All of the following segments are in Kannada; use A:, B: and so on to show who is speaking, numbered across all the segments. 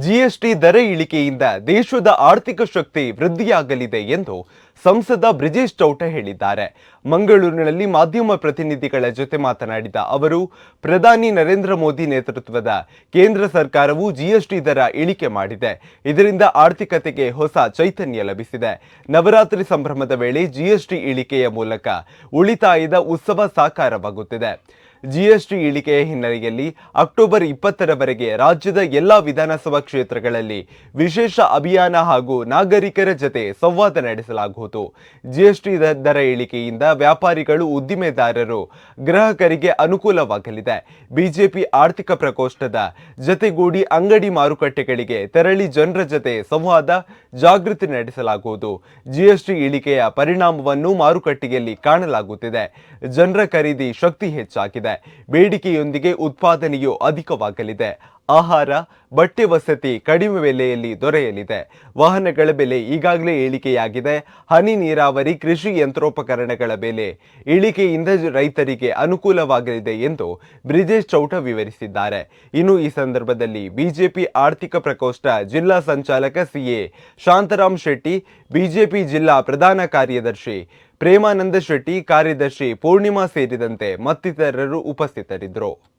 A: ಜಿಎಸ್ಟಿ ದರ ಇಳಿಕೆಯಿಂದ ದೇಶದ ಆರ್ಥಿಕ ಶಕ್ತಿ ವೃದ್ಧಿಯಾಗಲಿದೆ ಎಂದು ಸಂಸದ ಬ್ರಿಜೇಶ್ ಚೌಟ ಹೇಳಿದ್ದಾರೆ. ಮಂಗಳೂರಿನಲ್ಲಿ ಮಾಧ್ಯಮ ಪ್ರತಿನಿಧಿಗಳ ಜೊತೆ ಮಾತನಾಡಿದ ಅವರು, ಪ್ರಧಾನಿ ನರೇಂದ್ರ ಮೋದಿ ನೇತೃತ್ವದ ಕೇಂದ್ರ ಸರ್ಕಾರವು ಜಿಎಸ್ಟಿ ದರ ಇಳಿಕೆ ಮಾಡಿದೆ. ಇದರಿಂದ ಆರ್ಥಿಕತೆಗೆ ಹೊಸ ಚೈತನ್ಯ ಲಭಿಸಿದೆ. ನವರಾತ್ರಿ ಸಂಭ್ರಮದ ವೇಳೆ ಜಿಎಸ್ಟಿ ಇಳಿಕೆಯ ಮೂಲಕ ಉಳಿತಾಯದ ಉತ್ಸವ ಸಾಕಾರವಾಗುತ್ತಿದೆ. ಜಿಎಸ್ಟಿ ಇಳಿಕೆಯ ಹಿನ್ನೆಲೆಯಲ್ಲಿ ಅಕ್ಟೋಬರ್ ಇಪ್ಪತ್ತರವರೆಗೆ ರಾಜ್ಯದ ಎಲ್ಲಾ ವಿಧಾನಸಭಾ ಕ್ಷೇತ್ರಗಳಲ್ಲಿ ವಿಶೇಷ ಅಭಿಯಾನ ಹಾಗೂ ನಾಗರಿಕರ ಜತೆ ಸಂವಾದ ನಡೆಸಲಾಗುವುದು. ಜಿಎಸ್ಟಿ ದರ ಇಳಿಕೆಯಿಂದ ವ್ಯಾಪಾರಿಗಳು, ಉದ್ದಿಮೆದಾರರು, ಗ್ರಾಹಕರಿಗೆ ಅನುಕೂಲವಾಗಲಿದೆ. ಬಿಜೆಪಿ ಆರ್ಥಿಕ ಪ್ರಕೋಷ್ಠದ ಜತೆಗೂಡಿ ಅಂಗಡಿ ಮಾರುಕಟ್ಟೆಗಳಿಗೆ ತೆರಳಿ ಜನರ ಜತೆ ಸಂವಾದ, ಜಾಗೃತಿ ನಡೆಸಲಾಗುವುದು. ಜಿಎಸ್ಟಿ ಇಳಿಕೆಯ ಪರಿಣಾಮವನ್ನು ಮಾರುಕಟ್ಟೆಯಲ್ಲಿ ಕಾಣಲಾಗುತ್ತಿದೆ. ಜನರ ಖರೀದಿ ಶಕ್ತಿ ಹೆಚ್ಚಾಗಿದೆ. ಬೇಡಿಕೆಯೊಂದಿಗೆ ಉತ್ಪಾದನೆಯು ಅಧಿಕವಾಗಲಿದೆ. ಆಹಾರ, ಬಟ್ಟೆ ವಸತಿ ಕಡಿಮೆ ಬೆಲೆಯಲ್ಲಿ ದೊರೆಯಲಿದೆ. ವಾಹನಗಳ ಬೆಲೆ ಈಗಾಗಲೇ ಇಳಿಕೆಯಾಗಿದೆ ಹನಿ ನೀರಾವರಿ, ಕೃಷಿ ಯಂತ್ರೋಪಕರಣಗಳ ಬೆಲೆ ಇಳಿಕೆಯಿಂದ ರೈತರಿಗೆ ಅನುಕೂಲವಾಗಲಿದೆ ಎಂದು ಬ್ರಿಜೇಶ್ ಚೌಟ ವಿವರಿಸಿದ್ದಾರೆ. ಇನ್ನು ಈ ಸಂದರ್ಭದಲ್ಲಿ ಬಿಜೆಪಿ ಆರ್ಥಿಕ ಪ್ರಕೋಷ್ಠ ಜಿಲ್ಲಾ ಸಂಚಾಲಕ ಸಿಎ ಶಾಂತರಾಮ್ ಶೆಟ್ಟಿ, ಬಿಜೆಪಿ ಜಿಲ್ಲಾ ಪ್ರಧಾನ ಕಾರ್ಯದರ್ಶಿ ಪ್ರೇಮಾನಂದ ಶೆಟ್ಟಿ, ಕಾರ್ಯದರ್ಶಿ ಪೂರ್ಣಿಮಾ ಸೇರಿದಂತೆ ಮತ್ತಿತರರು ಉಪಸ್ಥಿತರಿದ್ದರು.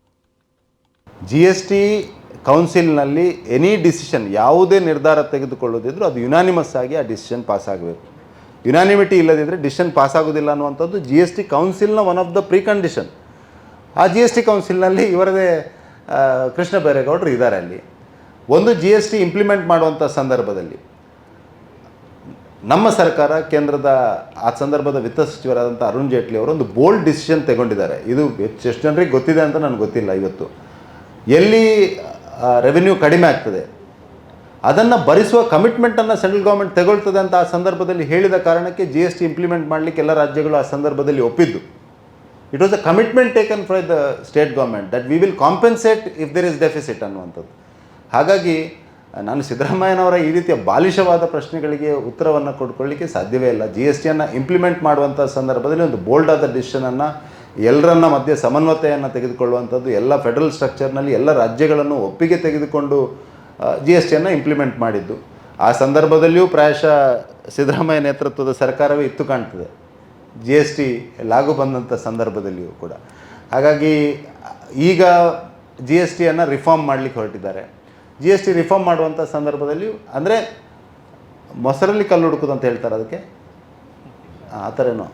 B: ಜಿ ಎಸ್ ಟಿ ಕೌನ್ಸಿಲ್ನಲ್ಲಿ ಎನಿ ಡಿಸಿಷನ್ ಯಾವುದೇ ನಿರ್ಧಾರ ತೆಗೆದುಕೊಳ್ಳೋದಿದ್ರೂ ಅದು ಯುನಾನಿಮಸ್ ಆಗಿ ಆ ಡಿಸಿಷನ್ ಪಾಸ್ ಆಗಬೇಕು. ಯುನಾನಿಮಿಟಿ ಇಲ್ಲದಿದ್ದರೆ ಡಿಸಿಷನ್ ಪಾಸ್ ಆಗೋದಿಲ್ಲ ಅನ್ನುವಂಥದ್ದು ಜಿ ಎಸ್ ಟಿ ಕೌನ್ಸಿಲ್ನ one of the precondition ಆ ಜಿ ಎಸ್ ಟಿ ಕೌನ್ಸಿಲ್ನಲ್ಲಿ ಇವರದೇ ಕೃಷ್ಣ ಬೈರೇಗೌಡರು ಇದ್ದಾರೆ ಅಲ್ಲಿ. ಒಂದು ಜಿ ಎಸ್ ಟಿ ಇಂಪ್ಲಿಮೆಂಟ್ ಮಾಡುವಂಥ ಸಂದರ್ಭದಲ್ಲಿ, ನಮ್ಮ ಸರ್ಕಾರ, ಕೇಂದ್ರದ, ಆ ಸಂದರ್ಭದ ವಿತ್ತ ಸಚಿವರಾದಂಥ ಅರುಣ್ ಜೇಟ್ಲಿ ಅವರು ಒಂದು ಬೋಲ್ಡ್ ಡಿಸಿಷನ್ ತಗೊಂಡಿದ್ದಾರೆ. ಇದು ಎಷ್ಟು ಜನರಿಗೆ ಗೊತ್ತಿದೆ ಅಂತ ನನಗೆ ಗೊತ್ತಿಲ್ಲ ಇವತ್ತು. ಎಲ್ಲಿ ರೆವೆನ್ಯೂ ಕಡಿಮೆ ಆಗ್ತದೆ, ಅದನ್ನು ಭರಿಸುವ ಕಮಿಟ್ಮೆಂಟನ್ನು ಸೆಂಟ್ರಲ್ ಗೌರ್ಮೆಂಟ್ ತಗೊಳ್ತದೆ ಅಂತ ಆ ಸಂದರ್ಭದಲ್ಲಿ ಹೇಳಿದ ಕಾರಣಕ್ಕೆ ಜಿ ಎಸ್ ಟಿ ಇಂಪ್ಲಿಮೆಂಟ್ ಮಾಡಲಿಕ್ಕೆ ಎಲ್ಲ ರಾಜ್ಯಗಳು ಆ ಸಂದರ್ಭದಲ್ಲಿ ಒಪ್ಪಿದ್ದು. It was a commitment taken by the state government that we will compensate if there is deficit ಅನ್ನುವಂಥದ್ದು. ಹಾಗಾಗಿ, ನಾನು ಸಿದ್ದರಾಮಯ್ಯನವರ ಈ ರೀತಿಯ ಬಾಲಿಶವಾದ ಪ್ರಶ್ನೆಗಳಿಗೆ ಉತ್ತರವನ್ನು ಕೊಡ್ಕೊಳ್ಳಿಕ್ಕೆ ಸಾಧ್ಯವೇ ಇಲ್ಲ. ಜಿ ಎಸ್ ಟಿಯನ್ನು ಇಂಪ್ಲಿಮೆಂಟ್ ಮಾಡುವಂಥ ಸಂದರ್ಭದಲ್ಲಿ ಒಂದು ಬೋಲ್ಡ್ ಆದ ಡಿಸಿಷನನ್ನು ಎಲ್ಲರನ್ನ ಮಧ್ಯೆ ಸಮನ್ವತೆಯನ್ನು ತೆಗೆದುಕೊಳ್ಳುವಂಥದ್ದು ಎಲ್ಲ ಫೆಡರಲ್ ಸ್ಟ್ರಕ್ಚರ್ನಲ್ಲಿ ಎಲ್ಲ ರಾಜ್ಯಗಳನ್ನು ಒಪ್ಪಿಗೆ ತೆಗೆದುಕೊಂಡು ಜಿ ಎಸ್ ಟಿಯನ್ನು ಇಂಪ್ಲಿಮೆಂಟ್ ಮಾಡಿದ್ದು. ಆ ಸಂದರ್ಭದಲ್ಲಿಯೂ ಪ್ರಾಯಶಃ ಸಿದ್ದರಾಮಯ್ಯ ನೇತೃತ್ವದ ಸರ್ಕಾರವೇ ಇತ್ತು ಕಾಣ್ತದೆ. ಜಿ ಎಸ್ ಟಿ ಲಾಗು ಬಂದಂಥ ಸಂದರ್ಭದಲ್ಲಿಯೂ ಕೂಡ. ಹಾಗಾಗಿ, ಈಗ ಜಿ ಎಸ್ ಟಿಯನ್ನು ರಿಫಾರ್ಮ್ ಮಾಡಲಿಕ್ಕೆ ಹೊರಟಿದ್ದಾರೆ. ಜಿ ಎಸ್ ಟಿ ರಿಫಾರ್ಮ್ ಮಾಡುವಂಥ ಸಂದರ್ಭದಲ್ಲಿಯೂ, ಅಂದರೆ ಮೊಸರಲ್ಲಿ ಕಲ್ಲು ಹುಡುಕೋದು ಅಂತ ಹೇಳ್ತಾರೆ ಅದಕ್ಕೆ? ಆ ಥರನೋ